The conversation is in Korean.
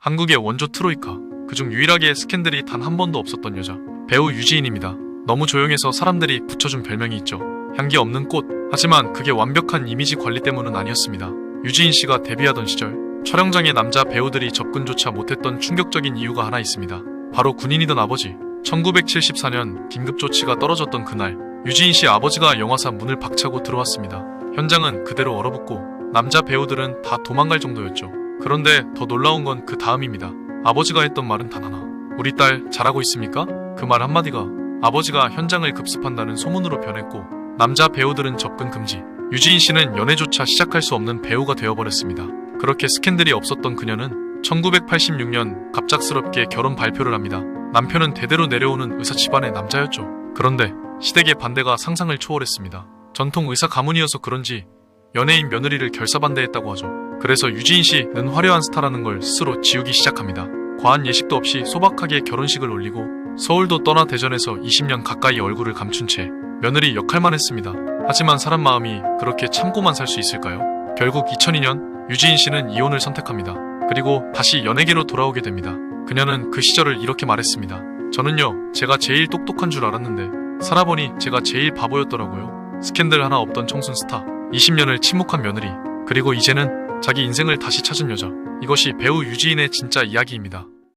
한국의 원조 트로이카. 그중 유일하게 스캔들이 단 한 번도 없었던 여자. 배우 유지인입니다. 너무 조용해서 사람들이 붙여준 별명이 있죠. 향기 없는 꽃. 하지만 그게 완벽한 이미지 관리 때문은 아니었습니다. 유지인 씨가 데뷔하던 시절 촬영장에 남자 배우들이 접근조차 못했던 충격적인 이유가 하나 있습니다. 바로 군인이던 아버지. 1974년 긴급 조치가 떨어졌던 그날 유지인 씨 아버지가 영화사 문을 박차고 들어왔습니다. 현장은 그대로 얼어붙고 남자 배우들은 다 도망갈 정도였죠. 그런데 더 놀라운 건 그 다음입니다. 아버지가 했던 말은 단 하나. 우리 딸 잘하고 있습니까? 그 말 한마디가 아버지가 현장을 급습한다는 소문으로 변했고 남자 배우들은 접근 금지. 유지인 씨는 연애조차 시작할 수 없는 배우가 되어버렸습니다. 그렇게 스캔들이 없었던 그녀는 1986년 갑작스럽게 결혼 발표를 합니다. 남편은 대대로 내려오는 의사 집안의 남자였죠. 그런데 시댁의 반대가 상상을 초월했습니다. 전통 의사 가문이어서 그런지 연예인 며느리를 결사반대했다고 하죠. 그래서 유지인 씨는 화려한 스타라는 걸 스스로 지우기 시작합니다. 과한 예식도 없이 소박하게 결혼식을 올리고 서울도 떠나 대전에서 20년 가까이 얼굴을 감춘 채 며느리 역할만 했습니다. 하지만 사람 마음이 그렇게 참고만 살 수 있을까요? 결국 2002년 유지인 씨는 이혼을 선택합니다. 그리고 다시 연예계로 돌아오게 됩니다. 그녀는 그 시절을 이렇게 말했습니다. 저는요, 제가 제일 똑똑한 줄 알았는데 살아보니 제가 제일 바보였더라고요. 스캔들 하나 없던 청순 스타, 20년을 침묵한 며느리, 그리고 이제는 자기 인생을 다시 찾은 여자. 이것이 배우 유지인의 진짜 이야기입니다.